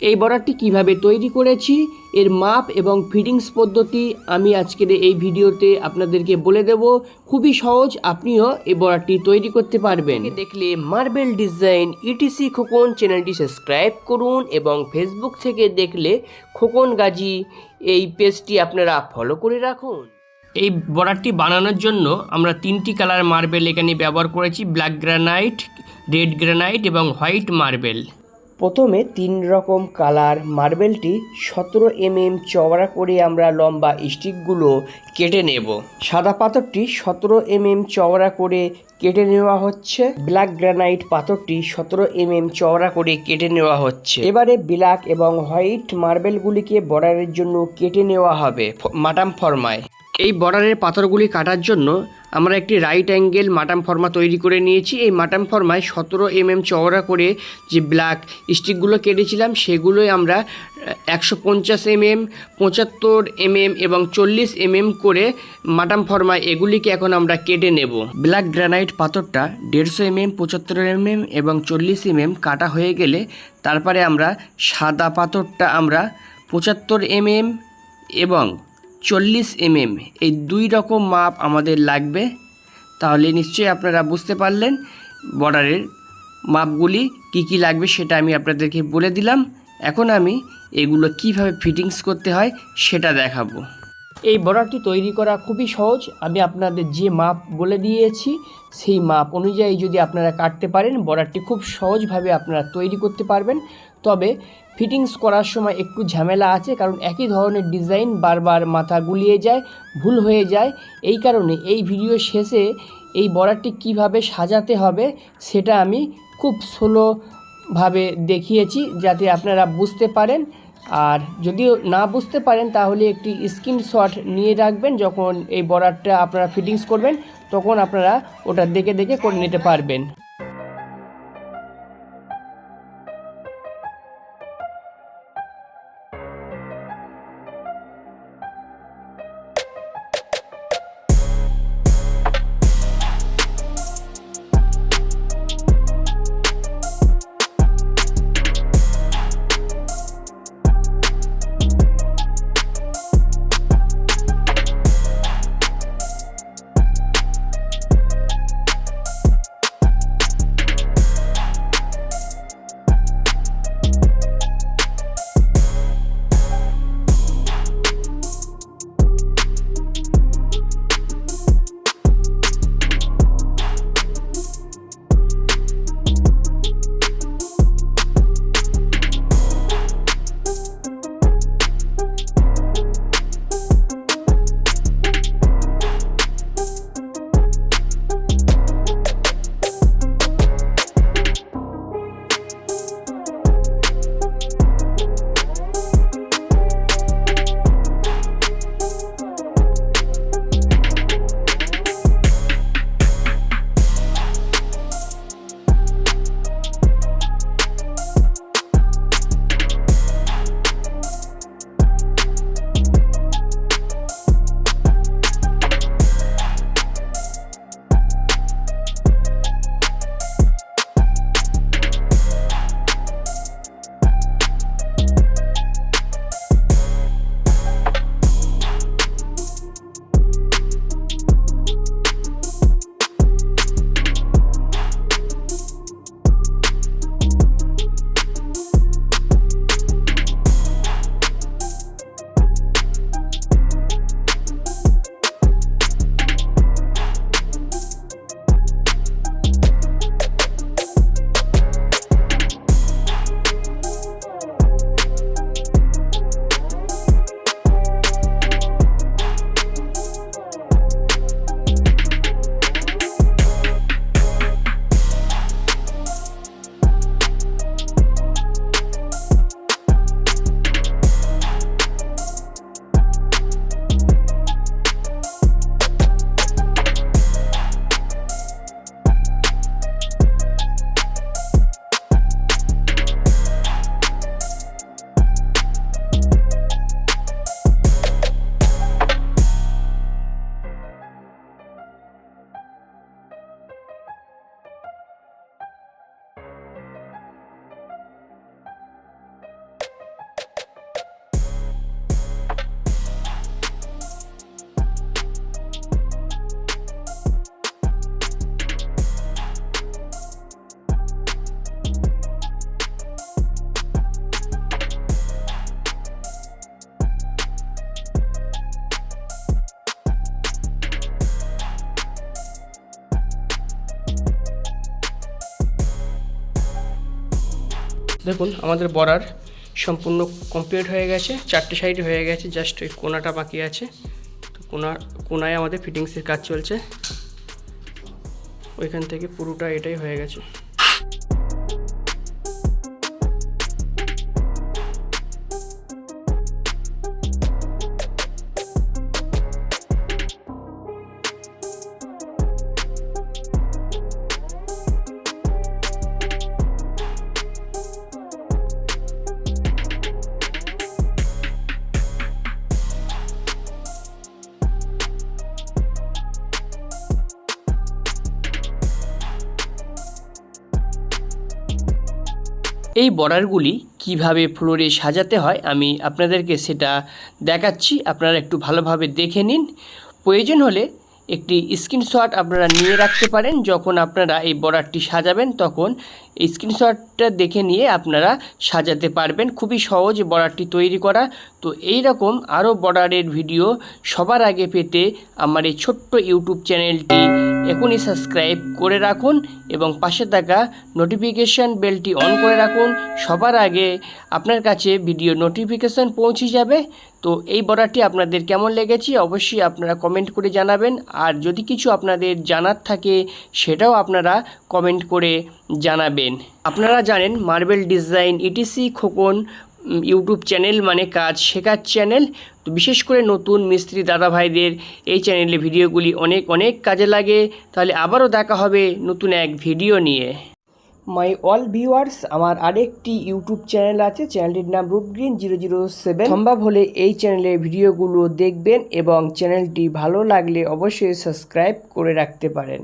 এই বর্ডারটি কীভাবে তৈরি করেছি এর মাপ এবং ফিটিংস পদ্ধতি আমি আজকের এই ভিডিওতে আপনাদেরকে বলে দেব। খুবই সহজ আপনিও এই বর্ডারটি তৈরি করতে পারবেন। দেখলে মার্বেল ডিজাইন ইটিসি খোকন চ্যানেলটি সাবস্ক্রাইব করুন এবং ফেসবুক থেকে দেখলে খোকন গাজী এই পেজটি আপনারা ফলো করে রাখুন। এই বর্ডারটি বানানোর জন্য আমরা তিনটি কালার মার্বেল এখানে ব্যবহার করেছি ব্ল্যাক গ্রানাইট রেড গ্রানাইট এবং হোয়াইট মার্বেল। প্রথমে তিন রকম কালার মার্বেলটি সতেরো এম এম চওড়া করে আমরা লম্বা স্টিকগুলো কেটে নেব। সাদা পাথরটি সতেরো এম এম চওড়া করে কেটে নেওয়া হচ্ছে। ব্ল্যাক গ্রানাইট পাথরটি সতেরো এমএম চওড়া করে কেটে নেওয়া হচ্ছে। এবারে ব্ল্যাক এবং হোয়াইট মার্বেলগুলিকে বর্ডারের জন্য কেটে নেওয়া হবে মাটাম ফর্মায়। এই বর্ডারের পাথরগুলি কাটার জন্য আমরা একটি রাইট অ্যাঙ্গেল মাটাম ফর্মা তৈরি করে নিয়েছি। এই মাটাম ফর্মায় সতেরো এমএম চওড়া করে যে ব্ল্যাক স্টিকগুলো কেটেছিলাম, সেগুলোই আমরা একশো পঞ্চাশ এমএম পঁচাত্তর এমএম এবং চল্লিশ এমএম করে মাটাম ফর্মায় এগুলিকে এখন আমরা কেটে নেব। ব্ল্যাক গ্রানাইট পাথরটা দেড়শো এমএম পঁচাত্তর এমএম এবং চল্লিশ এমএম কাটা হয়ে গেলে তারপরে আমরা সাদা পাথরটা আমরা পঁচাত্তর এমএম এবং চল্লিশ এম এম এই দুই রকম মাপ আমাদের লাগবে। তাহলে নিশ্চয়ই আপনারা বুঝতে পারলেন বর্ডারের মাপগুলি কি কি লাগবে সেটা আমি আপনাদেরকে বলে দিলাম। এখন আমি এগুলো কীভাবে ফিটিংস করতে হয় সেটা দেখাবো। এই বর্ডারটি তৈরি করা খুবই সহজ। আমি আপনাদের যে মাপ বলে দিয়েছি, সেই মাপ অনুযায়ী যদি আপনারা কাটতে পারেন, বর্ডারটি খুব সহজভাবে আপনারা তৈরি করতে পারবেন। তবে ফিটিংস করার সময় একটু ঝামেলা আছে, কারণ একই ধরনের ডিজাইন বারবার মাথা গুলিয়ে যায়, ভুল হয়ে যায়। এই কারণে এই ভিডিও শেষে এই বর্ডারটি কীভাবে সাজাতে হবে, সেটা আমি খুব স্লোভাবে দেখিয়েছি, যাতে আপনারা বুঝতে পারেন। আর যদিও না বুঝতে পারেন, তাহলে একটি স্ক্রিনশট নিয়ে রাখবেন। যখন এই বর্ডারটা আপনারা ফিটিংস করবেন, তখন আপনারা ওটা দেখে দেখে করে নিতে পারবেন। দেখুন, আমাদের বড়ার সম্পূর্ণ কমপ্লিট হয়ে গেছে, চারটে সাইড হয়ে গেছে জাস্ট ওই কোনাটা বাকি আছে। তো কোনা, কোনায় আমাদের ফিটিংসের কাজ চলছে। ওইখান থেকে পুরোটা এটাই হয়ে গেছে। এই বর্ডারগুলি কীভাবে ফ্লোরে সাজাতে হয় আমি আপনাদেরকে সেটা দেখাচ্ছি। আপনারা একটু ভালোভাবে দেখে নিন। প্রয়োজন হলে একটি স্ক্রিনশট আপনারা নিয়ে রাখতে পারেন। যখন আপনারা এই বর্ডারটি সাজাবেন, তখন এই স্ক্রিনশটটা দেখে নিয়ে আপনারা সাজাতে পারবেন। খুবই সহজ বর্ডারটি তৈরি করা। তো এই রকম আরও বর্ডারের ভিডিও সবার আগে পেতে আমার এই ছোট্ট ইউটিউব চ্যানেলটি এখনই সাবস্ক্রাইব করে রাখুন এবং পাশে থাকা নোটিফিকেশান বেলটি অন করে রাখুন। সবার আগে আপনার কাছে ভিডিও নোটিফিকেশান পৌঁছে যাবে। তো এই বর্ডারটি আপনাদের কেমন লেগেছে অবশ্যই আপনারা কমেন্ট করে জানাবেন। আর যদি কিছু আপনাদের জানার থাকে সেটাও আপনারা কমেন্ট করে জানাবেন। আপনারা জানেন marble design ETC Khokon YouTube channel মানে কাজ শেখার চ্যানেল তো বিশেষ করে নতুন মিস্ত্রি দাদা ভাইদের এই চ্যানেলে ভিডিওগুলি অনেক অনেক কাজে লাগে। তাহলে আবারও দেখা হবে নতুন এক ভিডিও নিয়ে। মাই অল ভিউয়ার্স, আমার আরেকটি ইউটিউব চ্যানেল আছে। চ্যানেলটির নাম রূপগ্রিন জিরো জিরো সেভেন। সম্ভব হলে এই চ্যানেলের ভিডিওগুলো দেখবেন এবং চ্যানেলটি ভালো লাগলে অবশ্যই সাবস্ক্রাইব করে রাখতে পারেন।